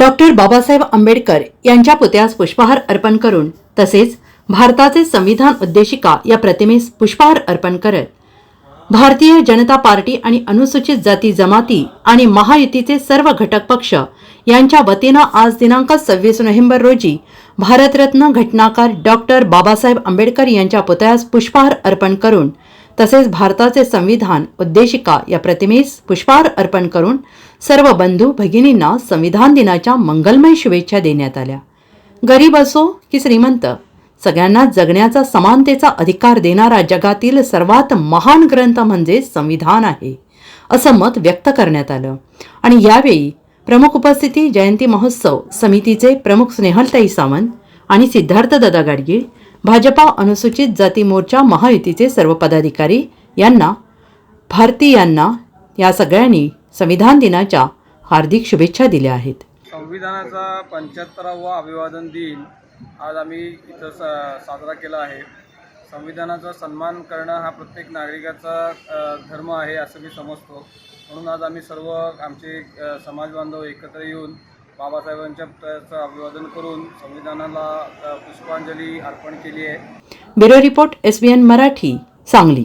Doctor Babasaheb Ambedkar यांच्या पुतळ्यास पुष्पहार अर्पण करून तसेच भारताचे संविधान उद्देशिका या प्रतिमेस पुष्पहार अर्पण करत भारतीय जनता पार्टी आणि अनुसूचित जाती जमाती आणि महायुतीचे सर्व घटक पक्ष यांच्या वतीनं आज दिनांक सव्वीस नोव्हेंबर रोजी भारतरत्न घटनाकार डॉक्टर बाबासाहेब आंबेडकर यांच्या पुतळ्यास पुष्पहार अर्पण करून तसेच भारताचे संविधान उद्देशिका या प्रतिमेस पुष्पार अर्पण करून सर्व बंधू भगिनींना संविधान दिनाच्या मंगलमय शुभेच्छा देण्यात आल्या. गरीब असो की श्रीमंत सगळ्यांना जगण्याचा समानतेचा अधिकार देणारा जगातील सर्वात महान ग्रंथ म्हणजे संविधान आहे असं मत व्यक्त करण्यात आलं. आणि यावेळी प्रमुख उपस्थिती जयंती महोत्सव समितीचे प्रमुख स्नेहलताई सावंत आणि सिद्धार्थ दादा गाडगीळ भाजपा अनुसूचित जाती मोर्चा महायुतीचे सर्व पदाधिकारी यांना भारतीयांना या सगळ्यांनी संविधान दिनाच्या हार्दिक शुभेच्छा दिल्या आहेत. संविधानाचा पंच्याहत्तरावा अभिवादन दिन आज आम्ही इथं सा साजरा केला आहे. संविधानाचा सन्मान करणं हा प्रत्येक नागरिकाचा धर्म आहे असं मी समजतो. म्हणून आज आम्ही सर्व आमचे समाज बांधव एकत्र येऊन बाबासाहेबांच्या पुतळ्याचं अभिवादन करून संविधानाला पुष्पांजली अर्पण केली आहे. Bureau report SBN Marathi Sangli.